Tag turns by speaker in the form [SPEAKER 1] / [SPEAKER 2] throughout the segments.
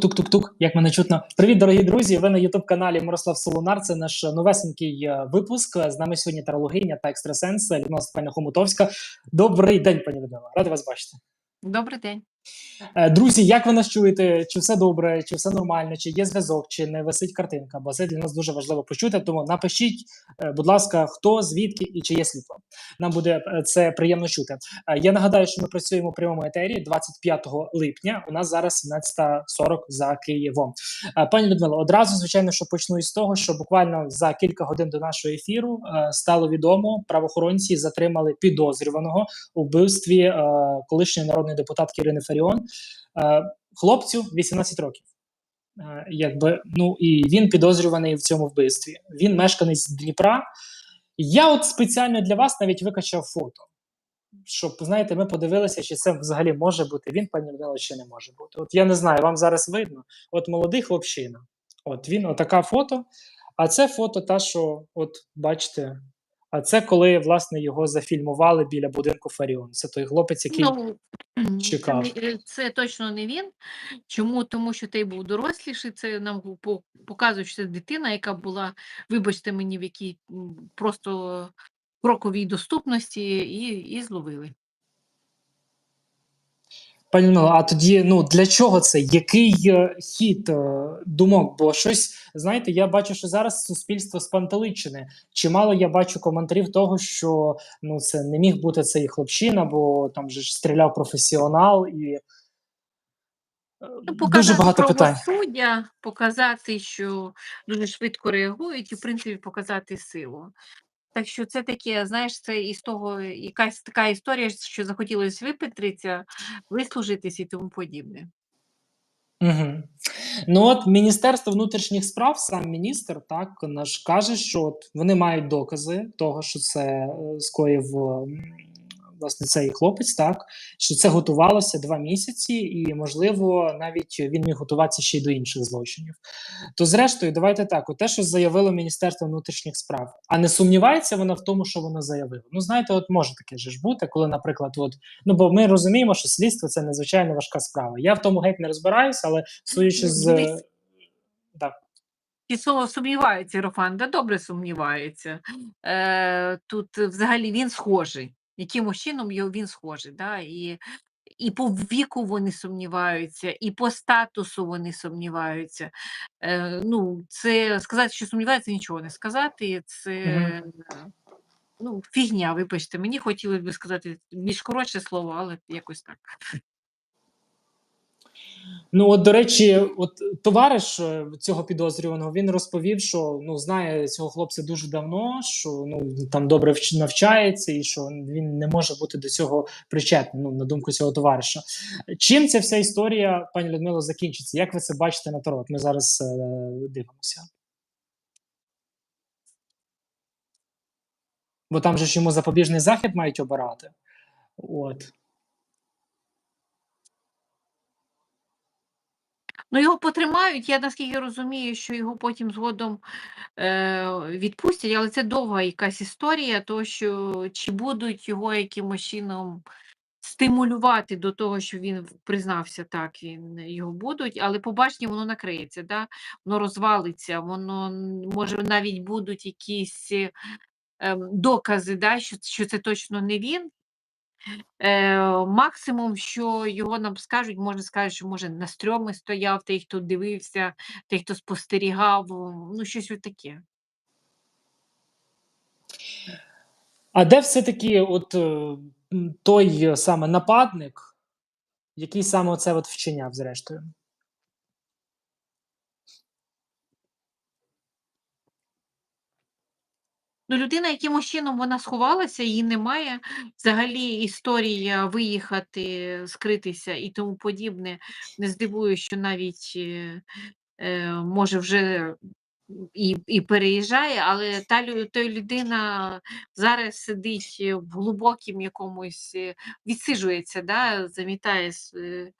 [SPEAKER 1] Тук-тук-тук, як мене чутно. Привіт, дорогі друзі! Ви на Ютуб-каналі Мирослав Солонар. Це наш новесенький е, випуск. З нами сьогодні тарологиня та екстрасенс Людмила Степана Хомутовська. Добрий день, пані Людмила. ради вас бачити.
[SPEAKER 2] Добрий день.
[SPEAKER 1] Е, Друзі, як ви нас чуєте? Чи все добре, чи все нормально, чи є зв'язок, чи не висить картинка? Бо це для нас дуже важливо почути. Тому напишіть, е, будь ласка, хто, звідки і чи є світло. Нам буде е, це приємно чути. Я нагадаю, що ми працюємо в прямому етері 25 липня. У нас зараз 17.40 за Києвом. Пані Людмило, одразу звичайно, що почну із того, що буквально за кілька годин до нашого ефіру стало відомо, правоохоронці затримали підозрюваного у вбивстві колишньої народної депутатки Ірини Фаріон. Е, Хлопцю 18 років. Е, Якби ну і він підозрюваний в цьому вбивстві. Він мешканець Дніпра. Я от спеціально для вас навіть викачав фото, щоб знаєте, ми подивилися, чи це взагалі може бути він, пані Людмила, чи не може бути. От я не знаю, вам зараз видно. От молодий хлопчина. От він, отака фото. А це фото, та, що, от бачите, а це коли власне його зафільмували біля будинку Фаріон. Це той хлопець, який.
[SPEAKER 2] Ну,
[SPEAKER 1] чекав.
[SPEAKER 2] не- е, це точно не він. Чому? Тому що той був доросліший. Це нам показує, що це дитина, яка була, вибачте мені, в якій просто кроковій доступності, і, і зловили.
[SPEAKER 1] Пані а тоді ну для чого це? Який е, хід е, думок? Бо щось знаєте, я бачу, що зараз суспільство спантеличене. Чимало я бачу коментарів того, що ну це не міг бути цей хлопчина, бо там же ж стріляв професіонал і е,
[SPEAKER 2] Ну,
[SPEAKER 1] дуже багато питань.
[SPEAKER 2] правосуддя, показати, що дуже швидко реагують, і в принципі показати силу. Так що це таке, знаєш, це із того якась така історія, що захотілося випетритися, вислужитись і тому подібне.
[SPEAKER 1] Угу. Ну от Міністерство внутрішніх справ, сам міністр, так наш каже, що от вони мають докази того, що це е, скоїв власне цей хлопець, так що це готувалося два місяці, і можливо навіть він міг готуватися ще й до інших злочинів. То, зрештою, давайте так: от те, що заявило Міністерство внутрішніх справ, а не сумнівається вона в тому, що воно заявило. Ну знаєте, от може таке же ж бути, коли, наприклад, от ну бо ми розуміємо, що слідство це надзвичайно важка справа. Я в тому геть не розбираюся, але судячи з так.
[SPEAKER 2] І слово сумнівається, Рофан, да добре сумнівається. Е, тут взагалі він схожий. Якимось чином його він схожий. Да? І, і по віку вони сумніваються, і по статусу вони сумніваються. Е, ну, це сказати, що сумніваються, нічого не сказати. Це ну, фігня, вибачте. Мені хотілося б сказати більш коротше слово, але якось так.
[SPEAKER 1] Ну, от, до речі, от товариш е, цього підозрюваного він розповів, що ну знає цього хлопця дуже давно, що ну там добре навчається, і що він не може бути до цього причетний. Ну на думку цього товариша. Чим ця вся історія, пані Людмило, закінчиться? Як ви це бачите на торот? Ми зараз е, дивимося. Бо там же ж йому запобіжний захід мають обирати. От.
[SPEAKER 2] Ну, його потримають. Я наскільки розумію, що його потім згодом е, відпустять, але це довга якась історія, то що чи будуть його якимось чином стимулювати до того, що він признався так, він його будуть, але побачення воно накриється, да? воно розвалиться, воно може навіть будуть якісь ем, докази, да? що, що це точно не він. Е, максимум, що його нам скажуть, можна сказати, що може на стрьомі стояв, той, хто дивився, той, хто спостерігав, ну щось таке.
[SPEAKER 1] А де все-таки от е, той е, саме нападник, який саме це вчиняв, зрештою?
[SPEAKER 2] Ну, людина якимось чином вона сховалася, її немає. Взагалі історія виїхати, скритися і тому подібне. Не здивуюсь, що навіть е, е, може вже і, і переїжджає, але та той людина зараз сидить в глибокім якомусь, е, відсиджується, да, замітає е,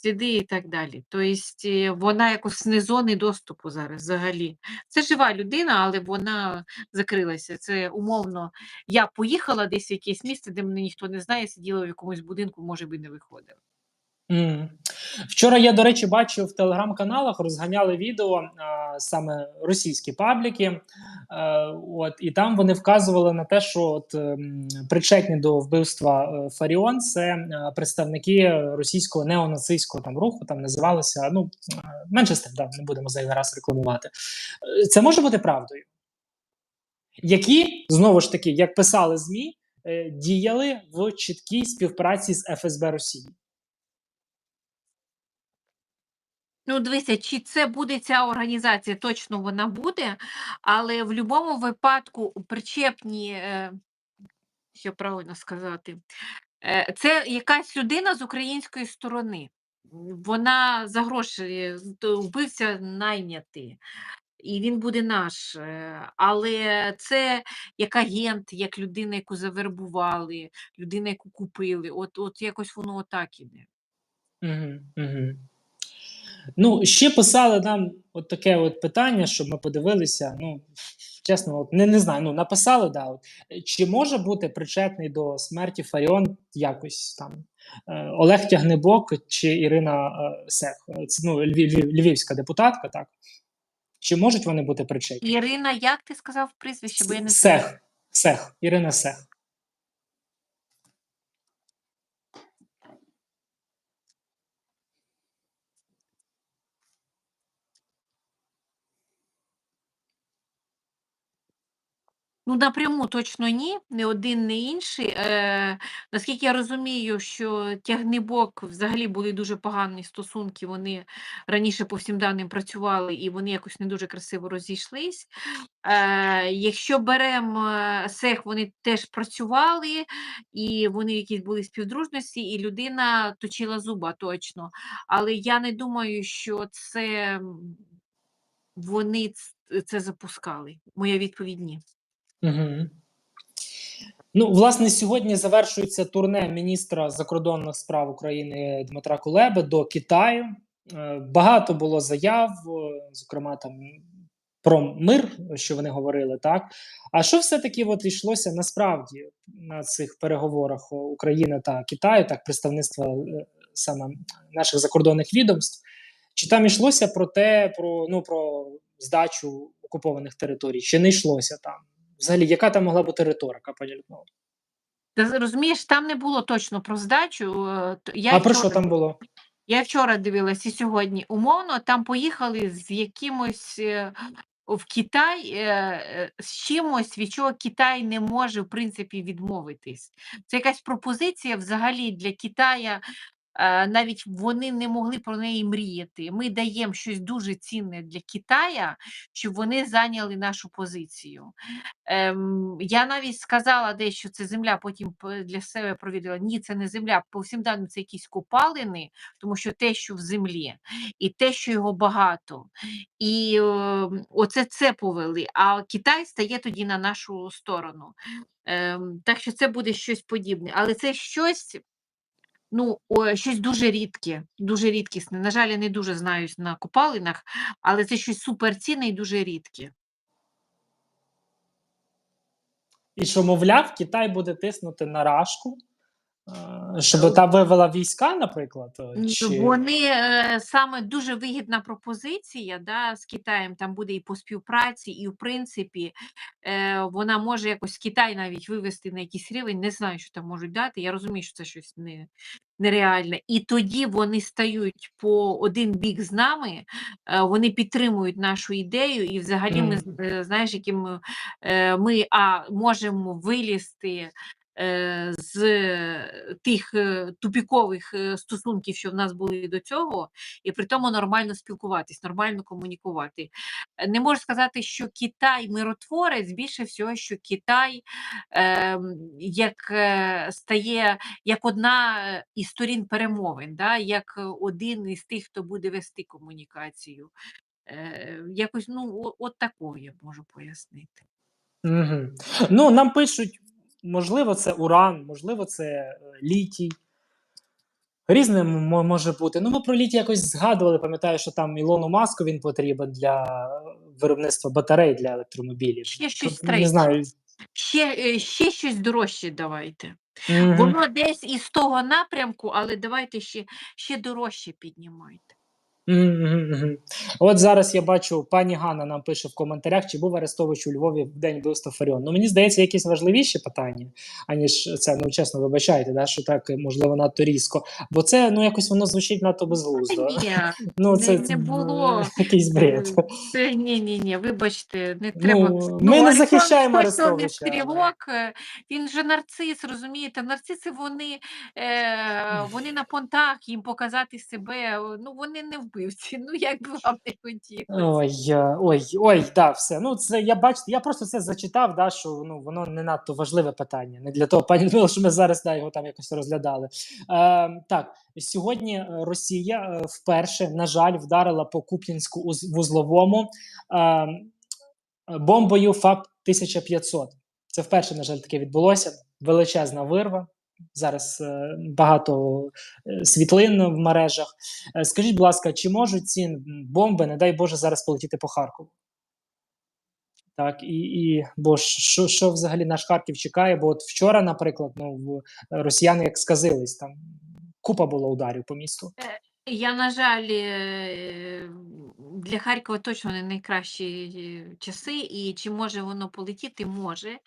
[SPEAKER 2] сліди і так далі. Тобто вона якось не зони доступу зараз взагалі. Це жива людина, але вона закрилася. Це умовно. Я поїхала десь в якесь місце, де мене ніхто не знає, сиділа в якомусь будинку, може би не виходила.
[SPEAKER 1] Вчора я, до речі, бачив в телеграм-каналах розганяли відео, а, саме російські пабліки. Е, от, і там вони вказували на те, що от, ем, причетні до вбивства е, Фаріон це е, представники російського неонацистського там руху, там називалося. Ну е, менше з тим, да, не будемо зайвий раз рекламувати. Е, Це може бути правдою. Які знову ж таки, як писали ЗМІ, е, діяли в чіткій співпраці з ФСБ Росії.
[SPEAKER 2] Ну, дивися, чи це буде ця організація, точно вона буде, але в будь-якому випадку причепні, е, що правильно сказати, е, це якась людина з української сторони. Вона за гроші вбивця найнятий, і він буде наш. е, Але це як агент, як людина, яку завербували, людина, яку купили. От, от якось воно отак іде.
[SPEAKER 1] Угу, угу. Ну, ще писали нам от таке от питання, щоб ми подивилися. Ну, чесно, от, не, не знаю, ну написали, да, от, чи може бути причетний до смерті Фаріон якось там е, Олег Тягнебок чи Ірина е, Сех, це ну, львів- львівська депутатка, так? Чи можуть вони бути причетні?
[SPEAKER 2] Ірина, як ти сказав прізвище, бо я не
[SPEAKER 1] Сех, Сех, Ірина Сех.
[SPEAKER 2] Ну, напряму точно ні, не один, не інший. Е, наскільки я розумію, що тягнибок взагалі були дуже погані стосунки. Вони раніше по всім даним працювали і вони якось не дуже красиво розійшлись. Е, якщо беремо сех, вони теж працювали, і вони якісь були співдружності, і людина точила зуба точно. Але я не думаю, що це вони це запускали. Моя відповідь ні.
[SPEAKER 1] Угу. Ну, власне, сьогодні завершується турне міністра закордонних справ України Дмитра Кулеби до Китаю. Е, Багато було заяв, е, зокрема там про мир, що вони говорили, так. А що все-таки от йшлося насправді на цих переговорах України та Китаю, так, представництва е, саме наших закордонних відомств? Чи там йшлося про те, про, ну, про здачу окупованих територій? Чи не йшлося там? Взагалі, яка там могла бути риторика, пані Людмила?
[SPEAKER 2] Ти розумієш, там не було точно про здачу. е, Я
[SPEAKER 1] А про що там було?
[SPEAKER 2] я вчора дивилась і сьогодні. Умовно, там поїхали з якимось е, в Китай е, з чимось, від чого Китай не може, в принципі, відмовитись. Це якась пропозиція взагалі для Китая. Е, Навіть вони не могли про неї мріяти. Ми даємо щось дуже цінне для Китая, щоб вони зайняли нашу позицію. Ем, я навіть сказала десь, що це земля, потім для себе провідала. Ні, це не земля. По всім даним це якісь копалини, тому що те, що в землі, і те, що його багато. І ем, оце це повели. А Китай стає тоді на нашу сторону. Ем, так що це буде щось подібне. Але це щось. Ну, щось дуже рідке, дуже рідкісне. На жаль, я не дуже знаюсь на копалинах, але це щось суперцінне і дуже рідке.
[SPEAKER 1] І що, мовляв, Китай буде тиснути на Рашку, щоб та вивела війська, наприклад? е, Чи...
[SPEAKER 2] Вони е, саме дуже вигідна пропозиція да, з Китаєм. Там буде і по співпраці, і в принципі е, вона може якось Китай навіть вивести на якийсь рівень. Не знаю, що там можуть дати. Я розумію, що це щось не, нереальне. І тоді вони стають по один бік з нами, вони підтримують нашу ідею, і взагалі ми знаєш, яким ми а можемо вилізти з е, тих е, тупікових е, стосунків, що в нас були до цього, і при тому нормально спілкуватись, нормально комунікувати. Не можу сказати, що Китай миротворець, більше всього, що Китай е, як стає як одна із сторін перемовин, да, як один із тих, хто буде вести комунікацію. Е, якось ну, от такого я можу пояснити.
[SPEAKER 1] Угу. Ну, нам пишуть, можливо, це уран, можливо, це е, літій. Різне може бути. Ну, ми про літій якось згадували, пам'ятаю, що там Ілону Маску він потрібен для виробництва батарей для електромобілів.
[SPEAKER 2] Ще щось
[SPEAKER 1] Тут, Не знаю,
[SPEAKER 2] Ще, е, ще щось дорожче давайте.
[SPEAKER 1] Мгм.
[SPEAKER 2] Воно десь із того напрямку, але давайте ще, ще дорожче піднімайте.
[SPEAKER 1] Мгм, мгм. От зараз я бачу, пані Ганна нам пише в коментарях, чи був Арестович у Львові в день вбивства Фаріон. Ну мені здається, якісь важливіші питання, аніж це. Ну чесно, вибачайте, да, що так можливо надто різко. Бо це ну якось воно звучить надто безглуздо.
[SPEAKER 2] ні,
[SPEAKER 1] Ну це
[SPEAKER 2] не було.
[SPEAKER 1] якийсь бред.
[SPEAKER 2] Е, Це ні, ні, ні, вибачте, не треба.
[SPEAKER 1] Ну, ми не захищаємо Арестовича.
[SPEAKER 2] стрілок, е, він же нарцис, розумієте? Нарциси вони, е, вони на понтах, їм показати себе, ну вони не вбивці, ну як би вам не хотілося.
[SPEAKER 1] Ой, ой, ой, да, все. Ну, це я бачите, я просто це зачитав, да, що ну воно не надто важливе питання. Не для того, пані Людмила, що ми зараз да, його там якось розглядали. Е, так, сьогодні е, Росія е, вперше, на жаль, вдарила по Куп'янську уз- вузловому е, бомбою ФАП 1500. Це вперше, на жаль, таке відбулося. Величезна вирва. Зараз е, багато е, світлин в мережах. Е, Скажіть, будь ласка, чи можуть ці бомби, не дай Боже, зараз полетіти по Харкову? Так, і, і бо що, що взагалі наш Харків чекає? Бо от вчора, наприклад, ну росіяни як сказились, там купа було ударів по місту.
[SPEAKER 2] Я, на жаль, для Харкова точно не найкращі часи, і чи може воно полетіти? Може.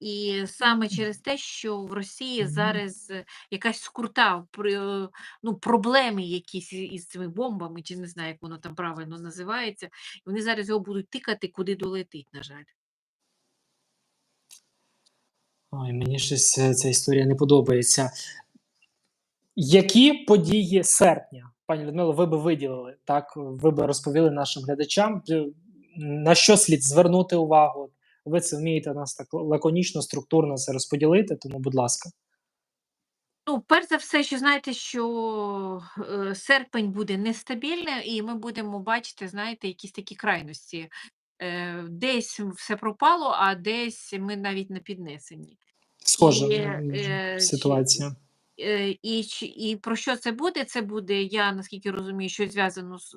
[SPEAKER 2] І саме через те, що в Росії зараз е, якась скрута, е, ну, проблеми якісь із цими бомбами, чи не знаю, як воно там правильно називається, і вони зараз його будуть тикати, куди долетить, на жаль.
[SPEAKER 1] Ой, мені щось е, ця історія не подобається. Які події серпня, пані Людмило, ви би виділили? Так, ви би розповіли нашим глядачам, на що слід звернути увагу? Ви це вмієте нас так лаконічно, структурно це розподілити, тому, будь ласка.
[SPEAKER 2] Ну, перш за все, що знаєте, що е, серпень буде нестабільним, і ми будемо бачити, знаєте, якісь такі крайності. Е, десь все пропало, а десь ми навіть на піднесенні.
[SPEAKER 1] Схожа
[SPEAKER 2] е, чи-
[SPEAKER 1] ситуація.
[SPEAKER 2] Е, і, і про що це буде? Це буде, я наскільки розумію, що зв'язано з,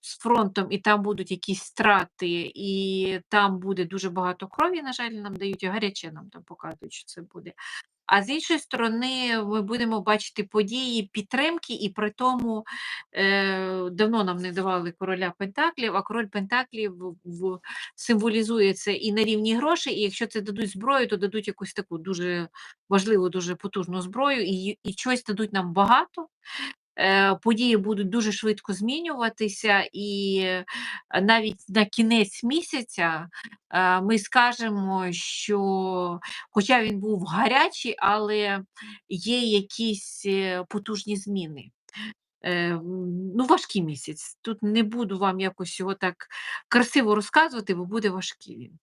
[SPEAKER 2] з фронтом, і там будуть якісь страти, і там буде дуже багато крові. На жаль, нам дають гаряче, нам там показують, що це буде. А з іншої сторони, ми будемо бачити події підтримки, і при тому е, давно нам не давали короля Пентаклів, а король Пентаклів в, символізує це і на рівні грошей, і якщо це дадуть зброю, то дадуть якусь таку дуже важливу, дуже потужну зброю, і, і щось дадуть нам багато. Е, Події будуть дуже швидко змінюватися, і е, навіть на кінець місяця е, ми скажемо, що, хоча він був гарячий, але є якісь потужні зміни. Ну, важкий місяць. Тут не буду вам якось його так красиво розказувати, бо буде важкий він.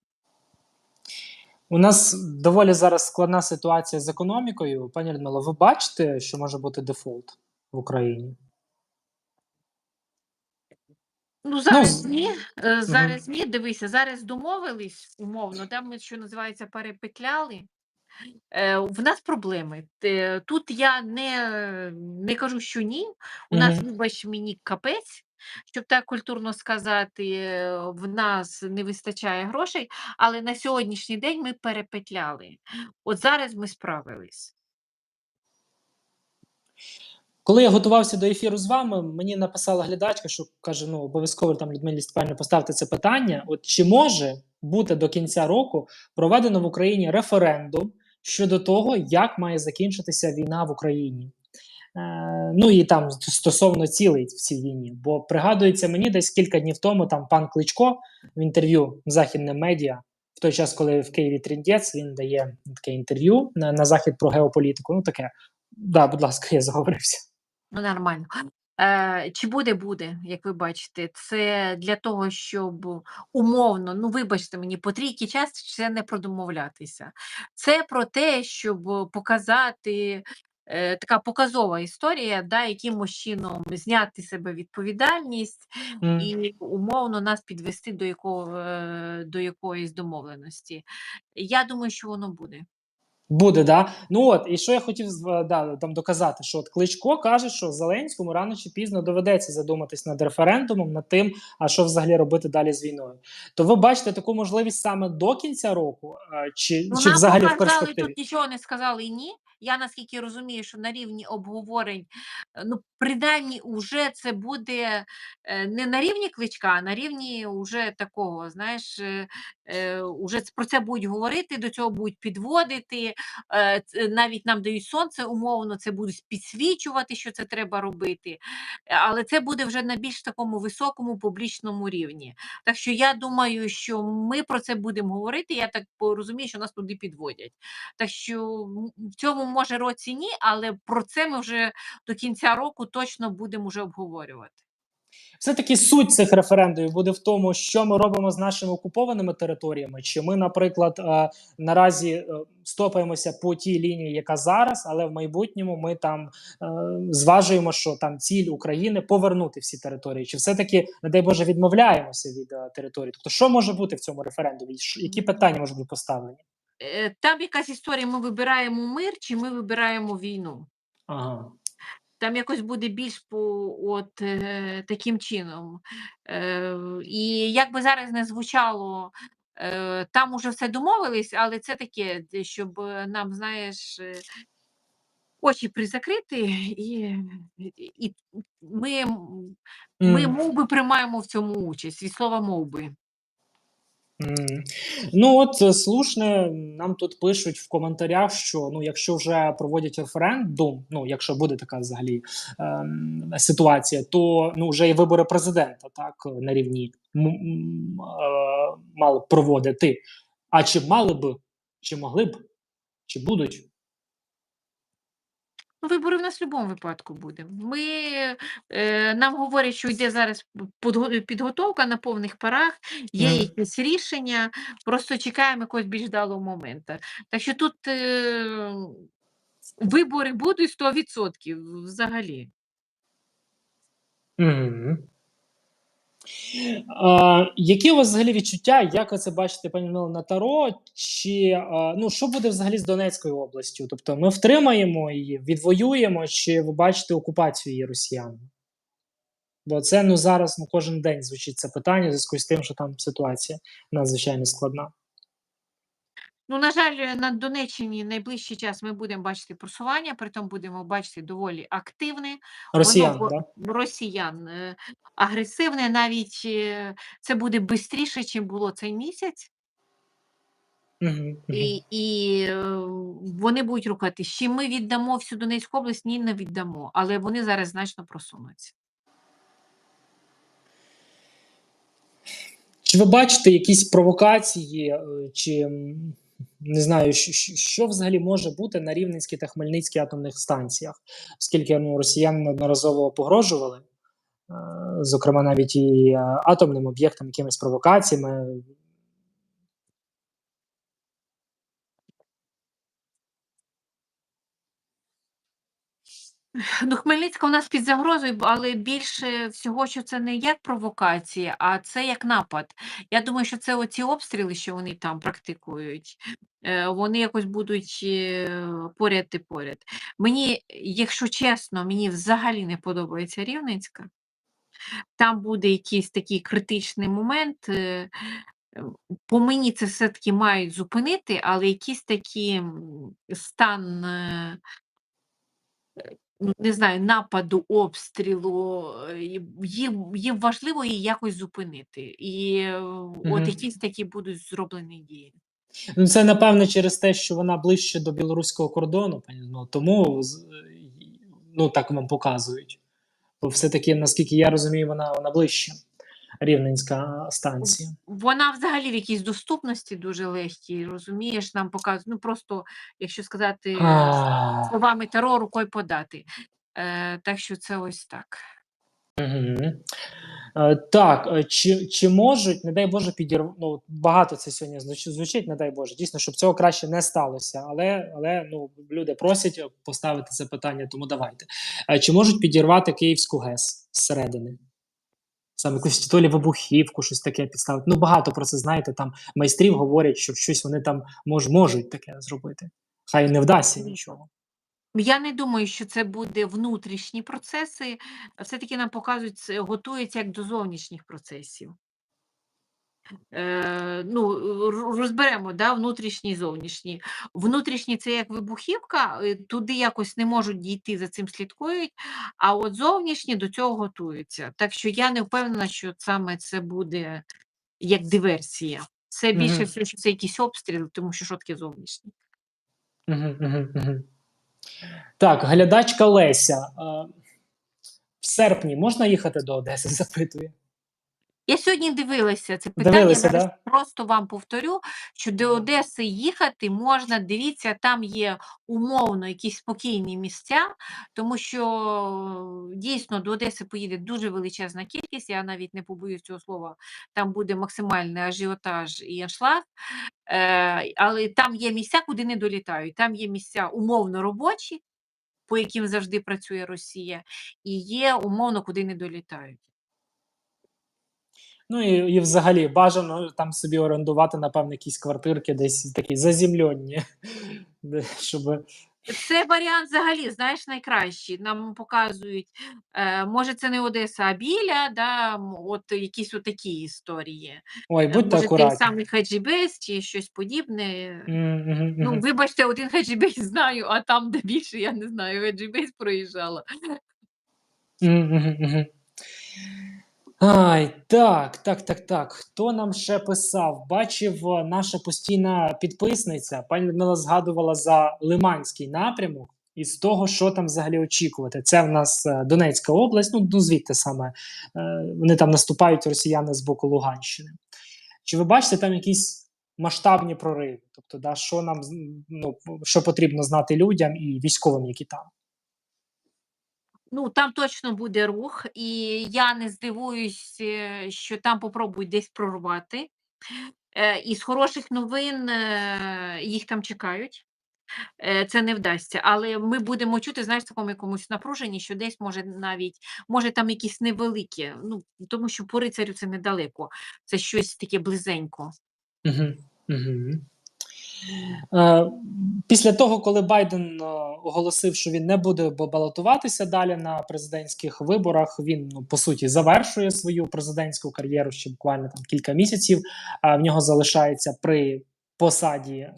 [SPEAKER 1] У нас доволі зараз складна ситуація з економікою. Пані Людмило, ви бачите, що може бути дефолт в Україні?
[SPEAKER 2] Ну, зараз
[SPEAKER 1] з-
[SPEAKER 2] ні. е, Зараз ні. Дивися, зараз домовились умовно, там ми, що називається, перепетляли. Е, В нас проблеми. Тут я не, не кажу, що ні. У нас, вибач мені, капець, щоб так культурно сказати, е, в нас не вистачає грошей, але на сьогоднішній день ми перепетляли. От зараз ми справились.
[SPEAKER 1] Коли я готувався до ефіру з вами, мені написала глядачка, що каже: ну обов'язково там Людмилі Степанівні поставте це питання. От чи може бути до кінця року проведено в Україні референдум щодо того, як має закінчитися війна в Україні? Е, ну і там стосовно цілей в цій війні. Бо пригадується мені десь кілька днів тому там пан Кличко в інтерв'ю західним медіа. В той час, коли в Києві тріндець, він дає таке інтерв'ю на, на захід про геополітику. Ну таке. Да, будь ласка, я заговорився.
[SPEAKER 2] Ну, нормально. Е, чи буде, буде, як ви бачите, це для того, щоб умовно, ну вибачте мені, по трійки час це не про домовлятися. Це про те, щоб показати е, така показова історія, да, якимось чином зняти себе відповідальність
[SPEAKER 1] М.
[SPEAKER 2] і умовно нас підвести до, якого, е, до якоїсь домовленості. Я думаю, що воно буде.
[SPEAKER 1] Буде, да. Ну от, і що я хотів да, там доказати, що от Кличко каже, що Зеленському рано чи пізно доведеться задуматись над референдумом, над тим, а що взагалі робити далі з війною. То ви бачите таку можливість саме до кінця року, е, чи,
[SPEAKER 2] Ну,
[SPEAKER 1] чи взагалі в перспективі?
[SPEAKER 2] тут нічого не сказали ні. Я наскільки розумію, що на рівні обговорень, е, ну, принаймні, уже це буде е, не на рівні кличка, а на рівні уже такого, знаєш, е, уже про це будуть говорити, до цього будуть підводити. Навіть нам дають сонце умовно, це будуть підсвічувати, що це треба робити. Але це буде вже на більш такому високому публічному рівні. Так що я думаю, що ми про це будемо говорити. Я так розумію, що нас туди підводять. Так що в цьому може році ні, але про це ми вже до кінця року точно будемо вже обговорювати.
[SPEAKER 1] Все-таки суть цих референдумів буде в тому, що ми робимо з нашими окупованими територіями. Чи ми, наприклад, е, наразі е, стопаємося по тій лінії, яка зараз, але в майбутньому ми там е, зважуємо, що там ціль України повернути всі території. Чи все-таки, не дай Боже, відмовляємося від території? Тобто, що може бути в цьому референдумі? Які питання можуть бути поставлені?
[SPEAKER 2] Е, Там якась історія: ми вибираємо мир чи ми вибираємо війну.
[SPEAKER 1] Ага.
[SPEAKER 2] Там якось буде більш по от е, таким чином. Е, і як би зараз не звучало, е, там уже все домовились, але це таке, щоб е, нам, знаєш, е, очі призакрити, і, і ми, ми мов би приймаємо в цьому участь від слова мов би.
[SPEAKER 1] Ну от е, слушне нам тут пишуть в коментарях, що ну, якщо вже проводять референдум, ну якщо буде така взагалі ем, ситуація, то ну вже і вибори президента так на рівні м- м, м мали б проводити. А чи мали б, чи могли б, чи будуть?
[SPEAKER 2] Ну, вибори в нас в будь-якому випадку буде. Ми, е, нам говорять, що йде зараз підготовка на повних парах, є якісь рішення, просто чекаємо якогось більш вдалого моменту. Так що тут е, вибори будуть 100% взагалі.
[SPEAKER 1] Угу. А, які у вас взагалі відчуття? Як ви це бачите, пані на Таро? Чи а, ну що буде взагалі з Донецькою областю? Тобто ми втримаємо її, відвоюємо, чи ви бачите окупацію її росіян? Бо це ну зараз ну кожен день звучить це питання в зв'язку з тим, що там ситуація надзвичайно складна.
[SPEAKER 2] Ну, на жаль, на Донеччині найближчий час ми будемо бачити просування, притом будемо бачити доволі активне.
[SPEAKER 1] Росіян,
[SPEAKER 2] Воно
[SPEAKER 1] да?
[SPEAKER 2] росіян е, агресивне, навіть е, це буде швидше, ніж було цей місяць.
[SPEAKER 1] Угу, угу.
[SPEAKER 2] І, і е, вони будуть рухатись. Чи ми віддамо всю Донецьку область? Ні, не віддамо, але вони зараз значно просунуться.
[SPEAKER 1] Чи ви бачите якісь провокації, е, чи не знаю, що, що взагалі може бути на Рівненській та Хмельницькій атомних станціях, оскільки ну, росіяни неодноразово погрожували, е, зокрема навіть і е, атомним об'єктам, якимись провокаціями.
[SPEAKER 2] Ну, Хмельницька у нас під загрозою, але більше всього, що це не як провокація, а це як напад. Я думаю, що це оці обстріли, що вони там практикують, е, вони якось будуть е, поряд і поряд. Мені, якщо чесно, мені взагалі не подобається Рівненська. Там буде якийсь такий критичний момент. е, По мені це все-таки мають зупинити, але якийсь такий м, стан. е, не знаю, нападу, обстрілу, е, і їм, їм важливо її якось зупинити. І е, от
[SPEAKER 1] Мгм.
[SPEAKER 2] якісь такі будуть зроблені дії.
[SPEAKER 1] Ну, це напевно через те, що вона ближче до білоруського кордону, пані Людмила, тому з- ну, так вам показують. Бо все-таки, наскільки я розумію, вона, вона ближче. Рівненська станція.
[SPEAKER 2] Вона взагалі в якійсь доступності дуже легкій, розумієш, нам показують, ну просто, якщо сказати словами Таро, рукою подати. Е, так що це ось так.
[SPEAKER 1] Угу. Е, так, е, чи, чи можуть, не дай Боже, підірвати. Ну, багато це сьогодні звуч- звучить, не дай Боже. Дійсно, щоб цього краще не сталося. Але, але ну, люди просять поставити це питання, тому давайте. Е, чи можуть підірвати Київську ГЕС зсередини? Саме якусь то лі вибухівку, щось таке підставити. Ну, багато про це знаєте. Там майстрів говорять, що щось вони там мож, можуть таке зробити. Хай не вдасться нічого.
[SPEAKER 2] Я не думаю, що це буде внутрішні процеси. Все-таки нам показують, готується як до зовнішніх процесів. Е, ну, розберемо да, внутрішні і зовнішні. Внутрішні це як вибухівка, е, туди якось не можуть дійти, за цим слідкують, а от зовнішні до цього готуються. Так що я не впевнена, що саме це буде як диверсія. Це більше
[SPEAKER 1] Мгм.
[SPEAKER 2] всього, що це якісь обстріли, тому що таке зовнішні.
[SPEAKER 1] Мгм, мгм, мгм. Так, глядачка Леся. е, В серпні можна їхати до Одеси? Запитує.
[SPEAKER 2] Я сьогодні дивилася це питання,
[SPEAKER 1] Дивилися,
[SPEAKER 2] зараз
[SPEAKER 1] да?
[SPEAKER 2] просто вам повторю, що до Одеси їхати можна, дивіться, там є умовно якісь спокійні місця, тому що дійсно до Одеси поїде дуже величезна кількість, я навіть не побоюсь цього слова, там буде максимальний ажіотаж і аншлаг, е, але там є місця, куди не долітають. Там є місця умовно робочі, по яким завжди працює Росія, і є умовно, куди не долітають.
[SPEAKER 1] Ну і, і взагалі бажано там собі орендувати, напевно, якісь квартирки десь такі заземльонні, де- щоб
[SPEAKER 2] Це варіант взагалі, знаєш, найкращий. Нам показують, е, може, це не Одеса, а біля, да, от якісь отакі історії.
[SPEAKER 1] ой,
[SPEAKER 2] Е,
[SPEAKER 1] будьте
[SPEAKER 2] Може, той самий Хаджібейс чи щось подібне.
[SPEAKER 1] Мгм, мгм,
[SPEAKER 2] Ну, вибачте, один Хаджібейс знаю, а там, де більше, я не знаю, Хаджібейс проїжджала.
[SPEAKER 1] Мгм, мгм. Ай, так, так, так, так. Хто нам ще писав? Бачив е, наша постійна підписниця. Пані Людмила згадувала за Лиманський напрямок і з того, що там взагалі очікувати. Це в нас е, Донецька область, ну, ну звідти саме. Е, Вони там наступають росіяни з боку Луганщини. Чи ви бачите там якісь масштабні прориви? Тобто, да, що нам ну, що потрібно знати людям і військовим, які там?
[SPEAKER 2] Ну, там точно буде рух, і я не здивуюсь, е, що там попробують десь прорвати. Е, Із хороших новин е, їх там чекають. Це не вдасться, але ми будемо чути, знаєш, такому якомусь напруженні, що десь може навіть, може там якісь невеликі, ну тому що по рицарю це недалеко, це щось таке близенько.
[SPEAKER 1] Угу. Угу. Е, після того, коли Байден е, оголосив, що він не буде балотуватися далі на президентських виборах, він ну, по суті завершує свою президентську кар'єру ще буквально там кілька місяців. А в нього залишається при посаді е,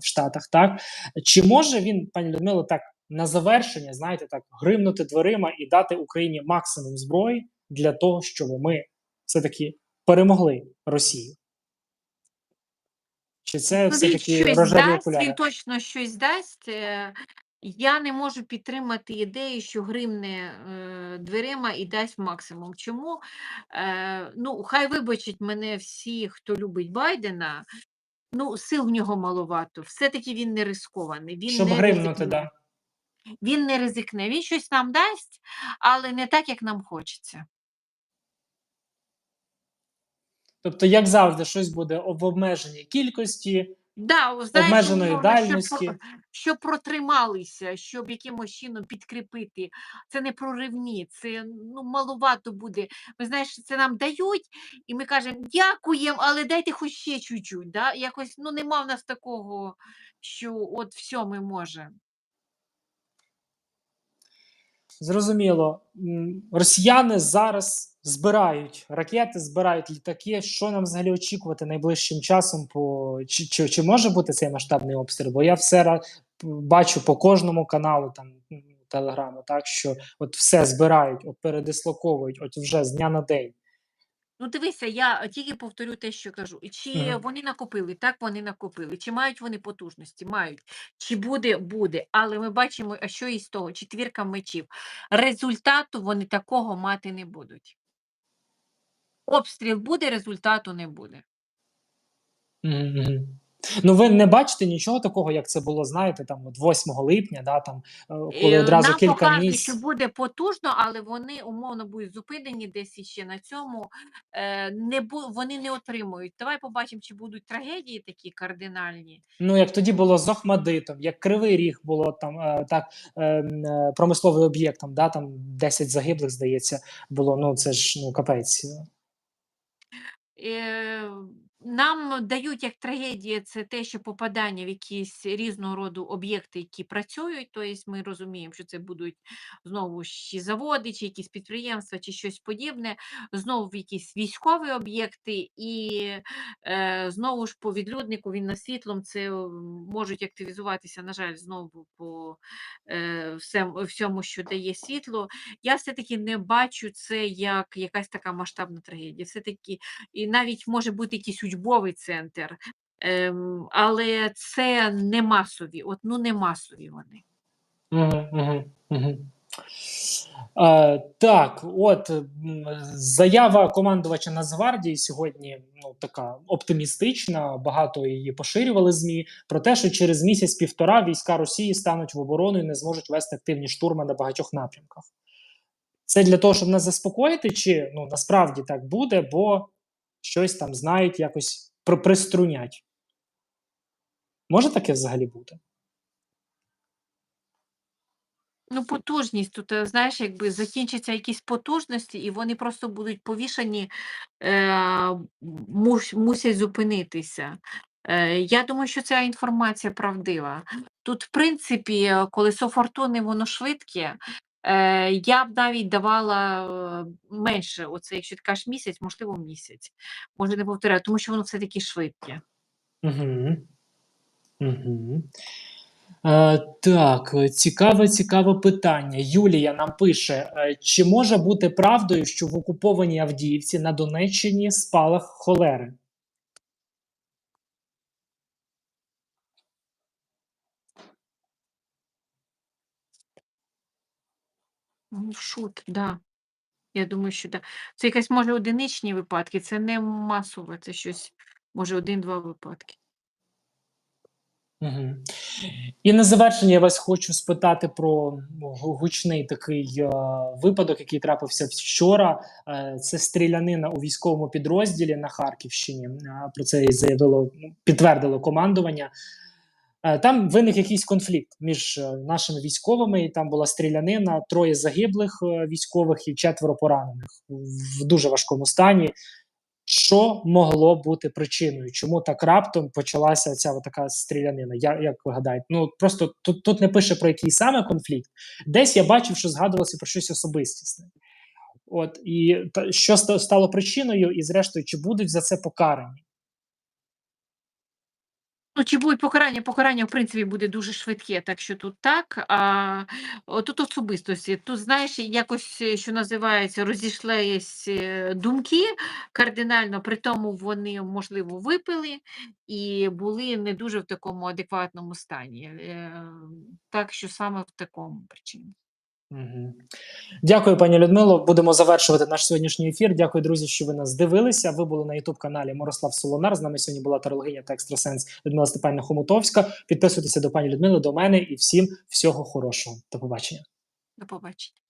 [SPEAKER 1] в Штатах. Так чи може він, пані Людмило, так на завершення, знаєте, так гримнути дверима і дати Україні максимум зброї для того, щоб ми все таки перемогли Росію? Чи це
[SPEAKER 2] Ну,
[SPEAKER 1] все
[SPEAKER 2] він
[SPEAKER 1] таки
[SPEAKER 2] щось
[SPEAKER 1] рожеві
[SPEAKER 2] дасть,
[SPEAKER 1] окуляри?
[SPEAKER 2] він точно щось дасть. Е, Я не можу підтримати ідею, що гримне е, дверима і дасть максимум. Чому? Е, ну, хай вибачать мене всі, хто любить Байдена. Ну, сил в нього маловато. Все-таки він не рискований. Він
[SPEAKER 1] Щоб
[SPEAKER 2] не
[SPEAKER 1] гримнути,
[SPEAKER 2] ризикне.
[SPEAKER 1] да.
[SPEAKER 2] Він не ризикне. Він щось нам дасть, але не так, як нам хочеться.
[SPEAKER 1] Тобто, як завжди, щось буде в обмеженій кількості,
[SPEAKER 2] Да,
[SPEAKER 1] обмеженої
[SPEAKER 2] умовно,
[SPEAKER 1] дальності.
[SPEAKER 2] про- щоб протрималися, щоб якимось чином підкріпити. Це не проривні, це ну, маловато буде. Ви знаєш, це нам дають, і ми кажемо дякуємо, але дайте хоч ще чуть-чуть. Да? Якось ну, нема в нас такого, що от все ми можемо.
[SPEAKER 1] Зрозуміло, росіяни зараз збирають ракети, збирають літаки. Що нам взагалі очікувати найближчим часом? По чи, чи, чи може бути цей масштабний обстріл? Бо я все бачу по кожному каналу там телеграму, так що от все збирають, от передислоковують, от вже з дня на день.
[SPEAKER 2] Ну, дивися, я тільки повторю те, що кажу. Чи
[SPEAKER 1] Мгм.
[SPEAKER 2] вони накопили? Так, вони накопили. Чи мають вони потужності? Мають. Чи буде? Буде. Але ми бачимо, а що із того? Четвірка мечів. Результату вони такого мати не будуть. Обстріл буде, результату не буде.
[SPEAKER 1] Мгм, мгм. Ну, ви не бачите нічого такого, як це було, знаєте, там от 8 липня, да, там, е, коли
[SPEAKER 2] Е,
[SPEAKER 1] одразу
[SPEAKER 2] Нам
[SPEAKER 1] кілька
[SPEAKER 2] показують,
[SPEAKER 1] місць.
[SPEAKER 2] що буде потужно, але вони умовно будуть зупинені десь іще на цьому. Е, Не бу... Вони не отримують. Давай побачимо, чи будуть трагедії такі кардинальні.
[SPEAKER 1] Ну, як тоді було з Охмадитом, як Кривий Ріг було там так е, м, е, промисловий об'єкт, там, да, там 10 загиблих, здається, було. Ну, це ж ну капець.
[SPEAKER 2] И нам дають як трагедія це те, що попадання в якісь різного роду об'єкти, які працюють. Тобто ми розуміємо, що це будуть знову чи заводи, чи якісь підприємства, чи щось подібне, знову якісь військові об'єкти, і е, знову ж по відлюднику він над світлом це можуть активізуватися, на жаль, знову по е, всем- всьому, що дає світло. Я все-таки не бачу це як якась така масштабна трагедія. Все-таки і навіть може бути якийсь учбовий центр, ем, але це не масові, от ну не масові вони.
[SPEAKER 1] Е, так, от заява командувача Нацгвардії сьогодні ну, така оптимістична. Багато її поширювали ЗМІ про те, що через місяць-півтора війська Росії стануть в оборону і не зможуть вести активні штурми на багатьох напрямках. Це для того, щоб нас заспокоїти, чи ну насправді так буде, бо щось там знають, якось при- приструнять. Може таке взагалі бути?
[SPEAKER 2] Ну, потужність тут, е, знаєш, якби закінчаться якісь потужності, і вони просто будуть повішані, е, мусять зупинитися. Е, я думаю, що ця інформація правдива. Тут, в принципі, е, колесо фортуни, воно швидке. Е, я б навіть давала е, менше, оце, якщо ти кажеш місяць, можливо, місяць. Може, не повторяю, тому що воно все-таки швидке.
[SPEAKER 1] Угу. Угу. Е, так, е, цікаве, цікаве питання. Юлія нам пише: е, чи може бути правдою, що в окупованій Авдіївці на Донеччині спалах холери?
[SPEAKER 2] Ну, шут, да. Я думаю, що да. Це якась може одиничні випадки, це не масове, це щось, може, один-два випадки.
[SPEAKER 1] Угу. І на завершення я вас хочу спитати про ну, гучний такий е, випадок, який трапився вчора. Е, це стрілянина у військовому підрозділі на Харківщині. Е, про це заявило, ну, підтвердило командування. Е, Там виник якийсь конфлікт між е, нашими військовими, і там була стрілянина, троє загиблих е, військових і четверо поранених в дуже важкому стані. Що могло бути причиною? Чому так раптом почалася ця така стрілянина? Я, як ви гадаєте? Ну просто тут, тут не пише про який саме конфлікт. Десь я бачив, що згадувалося про щось особистісне. От і та, що стало причиною, і зрештою, чи будуть за це покарані?
[SPEAKER 2] Ну, чи будуть покарання? Покарання, в принципі, буде дуже швидке, так що тут так. А тут особистості. Тут, знаєш, якось, е, що називається, розійшлись е, думки кардинально, при тому вони, можливо, випили і були не дуже в такому адекватному стані. Е, Так що саме в такому причині.
[SPEAKER 1] Дякую, пані Людмило. Будемо завершувати наш сьогоднішній ефір. Дякую, друзі, що ви нас дивилися. Ви були на Ютуб каналі Мирослав Солонар. З нами сьогодні була тарологиня та екстрасенс Людмила Степанівна Хомутовська. Підписуйтеся до пані Людмили, до мене і всім всього хорошого. До побачення.
[SPEAKER 2] До побачення.